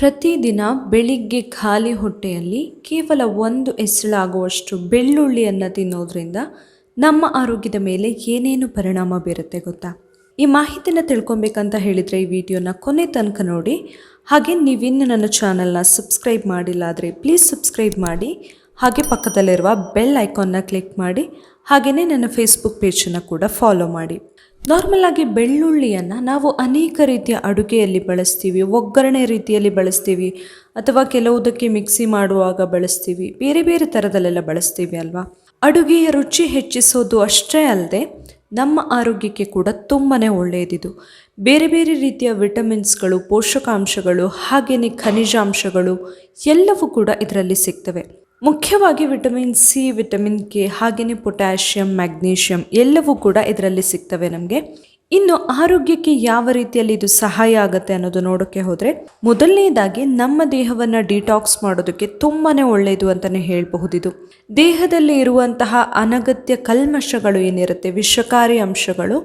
ಪ್ರತಿದಿನ ಬೆಳಿಗ್ಗೆ ಖಾಲಿ ಹೊಟ್ಟೆಯಲ್ಲಿ ಕೇವಲ ಒಂದು ಎಸಳಾಗುವಷ್ಟು ಬೆಳ್ಳುಳ್ಳಿಯನ್ನು ತಿನ್ನೋದ್ರಿಂದ ನಮ್ಮ ಆರೋಗ್ಯದ ಮೇಲೆ ಏನೇನು ಪರಿಣಾಮ ಬೀರುತ್ತೆ ಗೊತ್ತಾ? ಈ ಮಾಹಿತಿನ ತಿಳ್ಕೊಬೇಕಂತ ಹೇಳಿದರೆ ಈ ವಿಡಿಯೋನ ಕೊನೆ ತನಕ ನೋಡಿ. ಹಾಗೆ ನೀವಿನ್ನು ನನ್ನ ಚಾನಲ್ನ ಸಬ್ಸ್ಕ್ರೈಬ್ ಮಾಡಿಲ್ಲ ಆದರೆ ಪ್ಲೀಸ್ ಸಬ್ಸ್ಕ್ರೈಬ್ ಮಾಡಿ. ಹಾಗೆ ಪಕ್ಕದಲ್ಲಿರುವ ಬೆಲ್ ಐಕಾನ್ನ ಕ್ಲಿಕ್ ಮಾಡಿ ಹಾಗೆಯೇ ನನ್ನ ಫೇಸ್ಬುಕ್ ಪೇಜನ್ನು ಕೂಡ ಫಾಲೋ ಮಾಡಿ. ನಾರ್ಮಲ್ ಆಗಿ ಬೆಳ್ಳುಳ್ಳಿಯನ್ನು ನಾವು ಅನೇಕ ರೀತಿಯ ಅಡುಗೆಯಲ್ಲಿ ಬಳಸ್ತೀವಿ, ಒಗ್ಗರಣೆ ರೀತಿಯಲ್ಲಿ ಬಳಸ್ತೀವಿ, ಅಥವಾ ಕೆಲವುದಕ್ಕೆ ಮಿಕ್ಸಿ ಮಾಡುವಾಗ ಬಳಸ್ತೀವಿ, ಬೇರೆ ಬೇರೆ ಥರದಲ್ಲೆಲ್ಲ ಬಳಸ್ತೀವಿ ಅಲ್ವಾ? ಅಡುಗೆಯ ರುಚಿ ಹೆಚ್ಚಿಸೋದು ಅಷ್ಟೇ ಅಲ್ಲದೆ, ನಮ್ಮ ಆರೋಗ್ಯಕ್ಕೆ ಕೂಡ ತುಂಬಾ ಒಳ್ಳೆಯದಿದು. ಬೇರೆ ಬೇರೆ ರೀತಿಯ ವಿಟಮಿನ್ಸ್ಗಳು, ಪೋಷಕಾಂಶಗಳು ಹಾಗೆಯೇ ಖನಿಜಾಂಶಗಳು, ಎಲ್ಲವೂ ಕೂಡ ಇದರಲ್ಲಿ ಸಿಗ್ತವೆ. ಮುಖ್ಯವಾಗಿ ವಿಟಮಿನ್ ಸಿ, ವಿಟಮಿನ್ ಕೆ ಹಾಗೆಯೇ ಪೊಟ್ಯಾಷಿಯಂ, ಮ್ಯಾಗ್ನೀಷಿಯಂ ಎಲ್ಲವೂ ಕೂಡ ಇದರಲ್ಲಿ ಸಿಗ್ತವೆ ನಮಗೆ. ಇನ್ನು ಆರೋಗ್ಯಕ್ಕೆ ಯಾವ ರೀತಿಯಲ್ಲಿ ಇದು ಸಹಾಯ ಆಗುತ್ತೆ ಅನ್ನೋದು ನೋಡೋಕ್ಕೆ ಹೋದರೆ, ಮೊದಲನೇದಾಗಿ ನಮ್ಮ ದೇಹವನ್ನು ಡಿಟಾಕ್ಸ್ ಮಾಡೋದಕ್ಕೆ ತುಂಬಾ ಒಳ್ಳೆಯದು ಅಂತಲೇ ಹೇಳಬಹುದಿದು ದೇಹದಲ್ಲಿ ಇರುವಂತಹ ಅನಗತ್ಯ ಕಲ್ಮಶಗಳು ಏನಿರುತ್ತೆ, ವಿಷಕಾರಿ ಅಂಶಗಳು,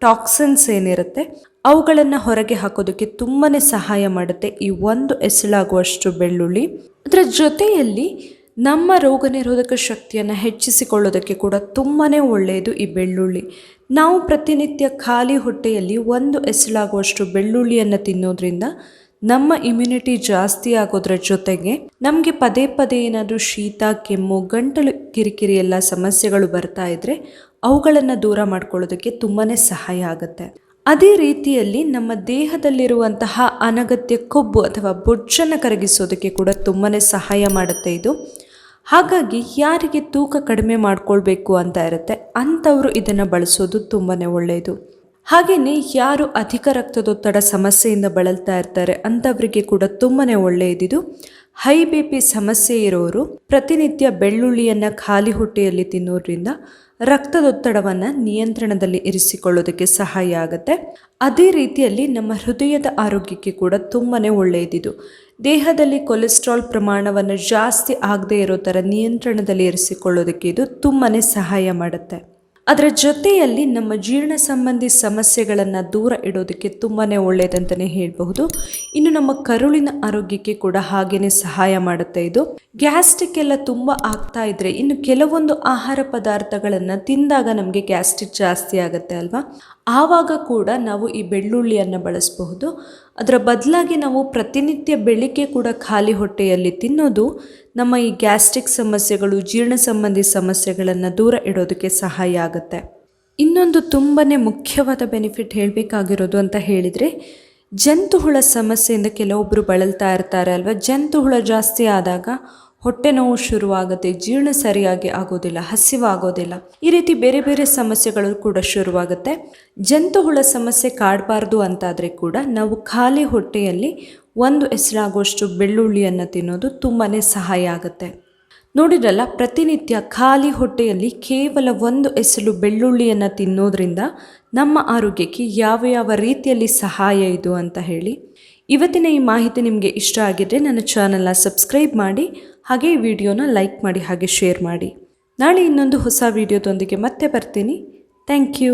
ಟಾಕ್ಸಿನ್ಸ್ ಏನಿರುತ್ತೆ, ಅವುಗಳನ್ನು ಹೊರಗೆ ಹಾಕೋದಕ್ಕೆ ತುಂಬಾ ಸಹಾಯ ಮಾಡುತ್ತೆ ಈ ಒಂದು ಎಸಳಾಗುವಷ್ಟು ಬೆಳ್ಳುಳ್ಳಿ. ಅದರ ಜೊತೆಯಲ್ಲಿ ನಮ್ಮ ರೋಗ ನಿರೋಧಕ ಶಕ್ತಿಯನ್ನು ಹೆಚ್ಚಿಸಿಕೊಳ್ಳೋದಕ್ಕೆ ಕೂಡ ತುಂಬಾ ಒಳ್ಳೆಯದು ಈ ಬೆಳ್ಳುಳ್ಳಿ. ನಾವು ಪ್ರತಿನಿತ್ಯ ಖಾಲಿ ಹೊಟ್ಟೆಯಲ್ಲಿ ಒಂದು ಎಸಳಾಗುವಷ್ಟು ಬೆಳ್ಳುಳ್ಳಿಯನ್ನು ತಿನ್ನೋದ್ರಿಂದ ನಮ್ಮ ಇಮ್ಯುನಿಟಿ ಜಾಸ್ತಿ ಆಗೋದ್ರ ಜೊತೆಗೆ ನಮಗೆ ಪದೇ ಪದೇ ಏನಾದರೂ ಶೀತ, ಕೆಮ್ಮು, ಗಂಟಲು ಕಿರಿಕಿರಿ ಎಲ್ಲ ಸಮಸ್ಯೆಗಳು ಬರ್ತಾ ಇದ್ದರೆ ಅವುಗಳನ್ನು ದೂರ ಮಾಡ್ಕೊಳ್ಳೋದಕ್ಕೆ ತುಂಬಾ ಸಹಾಯ ಆಗುತ್ತೆ. ಅದೇ ರೀತಿಯಲ್ಲಿ ನಮ್ಮ ದೇಹದಲ್ಲಿರುವಂತಹ ಅನಗತ್ಯ ಕೊಬ್ಬು ಅಥವಾ ಬೊಜ್ಜನ್ನು ಕರಗಿಸೋದಕ್ಕೆ ಕೂಡ ತುಂಬಾ ಸಹಾಯ ಮಾಡುತ್ತೆ ಇದು. ಹಾಗಾಗಿ ಯಾರಿಗೆ ತೂಕ ಕಡಿಮೆ ಮಾಡಿಕೊಳ್ಬೇಕು ಅಂತ ಇರುತ್ತೆ, ಅಂಥವರು ಇದನ್ನು ಬಳಸೋದು ತುಂಬಾ ಒಳ್ಳೆಯದು ಹಾಗೆಯೇ ಯಾರು ಅಧಿಕ ರಕ್ತದೊತ್ತಡ ಸಮಸ್ಯೆಯಿಂದ ಬಳಲ್ತಾ ಇರ್ತಾರೆ ಅಂಥವರಿಗೆ ಕೂಡ ತುಂಬಾ ಒಳ್ಳೆಯದಿದು ಹೈ ಬಿ ಪಿ ಸಮಸ್ಯೆ ಇರೋರು ಪ್ರತಿನಿತ್ಯ ಬೆಳ್ಳುಳ್ಳಿಯನ್ನು ಖಾಲಿ ಹೊಟ್ಟೆಯಲ್ಲಿ ತಿನ್ನೋದ್ರಿಂದ ರಕ್ತದೊತ್ತಡವನ್ನು ನಿಯಂತ್ರಣದಲ್ಲಿ ಇರಿಸಿಕೊಳ್ಳೋದಕ್ಕೆ ಸಹಾಯ ಆಗುತ್ತೆ. ಅದೇ ರೀತಿಯಲ್ಲಿ ನಮ್ಮ ಹೃದಯದ ಆರೋಗ್ಯಕ್ಕೆ ಕೂಡ ತುಂಬಾ ಒಳ್ಳೆಯದಿದು. ದೇಹದಲ್ಲಿ ಕೊಲೆಸ್ಟ್ರಾಲ್ ಪ್ರಮಾಣವನ್ನು ಜಾಸ್ತಿ ಆಗದೇ ಇರೋ ಥರ ನಿಯಂತ್ರಣದಲ್ಲಿ ಇರಿಸಿಕೊಳ್ಳೋದಕ್ಕೆ ಇದು ತುಂಬಾ ಸಹಾಯ ಮಾಡುತ್ತೆ. ಅದರ ಜೊತೆಯಲ್ಲಿ ನಮ್ಮ ಜೀರ್ಣ ಸಂಬಂಧಿ ಸಮಸ್ಯೆಗಳನ್ನು ದೂರ ಇಡೋದಕ್ಕೆ ತುಂಬಾ ಒಳ್ಳೆಯದಂತಲೇ ಹೇಳಬಹುದು. ಇನ್ನು ನಮ್ಮ ಕರುಳಿನ ಆರೋಗ್ಯಕ್ಕೆ ಕೂಡ ಹಾಗೇನೆ ಸಹಾಯ ಮಾಡುತ್ತೆ ಇದು. ಗ್ಯಾಸ್ಟ್ರಿಕ್ ಎಲ್ಲ ತುಂಬ ಆಗ್ತಾ ಇದ್ರೆ ಇನ್ನು ಕೆಲವೊಂದು ಆಹಾರ ಪದಾರ್ಥಗಳನ್ನು ತಿಂದಾಗ ನಮಗೆ ಗ್ಯಾಸ್ಟ್ರಿಕ್ ಜಾಸ್ತಿ ಆಗುತ್ತೆ ಅಲ್ವಾ? ಆವಾಗ ಕೂಡ ನಾವು ಈ ಬೆಳ್ಳುಳ್ಳಿಯನ್ನು ಬಳಸಬಹುದು. ಅದರ ಬದಲಾಗಿ ನಾವು ಪ್ರತಿನಿತ್ಯ ಬೆಳಿಗ್ಗೆ ಕೂಡ ಖಾಲಿ ಹೊಟ್ಟೆಯಲ್ಲಿ ತಿನ್ನೋದು ನಮ್ಮ ಈ ಗ್ಯಾಸ್ಟ್ರಿಕ್ ಸಮಸ್ಯೆಗಳು, ಜೀರ್ಣ ಸಂಬಂಧಿ ಸಮಸ್ಯೆಗಳನ್ನು ದೂರ ಇಡೋದಕ್ಕೆ ಸಹಾಯ ಆಗುತ್ತೆ. ಇನ್ನೊಂದು ತುಂಬಾ ಮುಖ್ಯವಾದ ಬೆನಿಫಿಟ್ ಹೇಳಬೇಕಾಗಿರೋದು ಅಂತ ಹೇಳಿದರೆ, ಜಂತುಹುಳ ಸಮಸ್ಯೆಯಿಂದ ಕೆಲವೊಬ್ಬರು ಬಳಲ್ತಾ ಇರ್ತಾರೆ ಅಲ್ವಾ? ಜಂತುಹುಳ ಜಾಸ್ತಿ ಆದಾಗ ಹೊಟ್ಟೆ ನೋವು ಶುರುವಾಗುತ್ತೆ ಜೀರ್ಣ ಸರಿಯಾಗಿ ಆಗೋದಿಲ್ಲ, ಹಸಿವಾಗೋದಿಲ್ಲ. ಈ ರೀತಿ ಬೇರೆ ಬೇರೆ ಸಮಸ್ಯೆಗಳು ಕೂಡ ಶುರುವಾಗುತ್ತೆ. ಜಂತುಹುಳ ಸಮಸ್ಯೆ ಕಾಡಬಾರ್ದು ಅಂತಾದರೆ ಕೂಡ ನಾವು ಖಾಲಿ ಹೊಟ್ಟೆಯಲ್ಲಿ ಒಂದು ಹೆಸರಾಗುವಷ್ಟು ಬೆಳ್ಳುಳ್ಳಿಯನ್ನು ತಿನ್ನೋದು ತುಂಬಾ ಸಹಾಯ ಆಗುತ್ತೆ. ನೋಡಿದ್ರಲ್ಲ, ಪ್ರತಿನಿತ್ಯ ಖಾಲಿ ಹೊಟ್ಟೆಯಲ್ಲಿ ಕೇವಲ ಒಂದು ಎಸಳು ಬೆಳ್ಳುಳ್ಳಿಯನ್ನು ತಿನ್ನೋದ್ರಿಂದ ನಮ್ಮ ಆರೋಗ್ಯಕ್ಕೆ ಯಾವ ಯಾವ ರೀತಿಯಲ್ಲಿ ಸಹಾಯ ಇದು ಅಂತ ಹೇಳಿ. ಇವತ್ತಿನ ಈ ಮಾಹಿತಿ ನಿಮಗೆ ಇಷ್ಟ ಆಗಿದ್ದರೆ ನನ್ನ ಚಾನಲ್ನ ಸಬ್ಸ್ಕ್ರೈಬ್ ಮಾಡಿ, ಹಾಗೆ ಈ ವಿಡಿಯೋನ ಲೈಕ್ ಮಾಡಿ, ಹಾಗೆ ಶೇರ್ ಮಾಡಿ. ನಾಳೆ ಇನ್ನೊಂದು ಹೊಸ ವಿಡಿಯೋದೊಂದಿಗೆ ಮತ್ತೆ ಬರ್ತೀನಿ. Thank you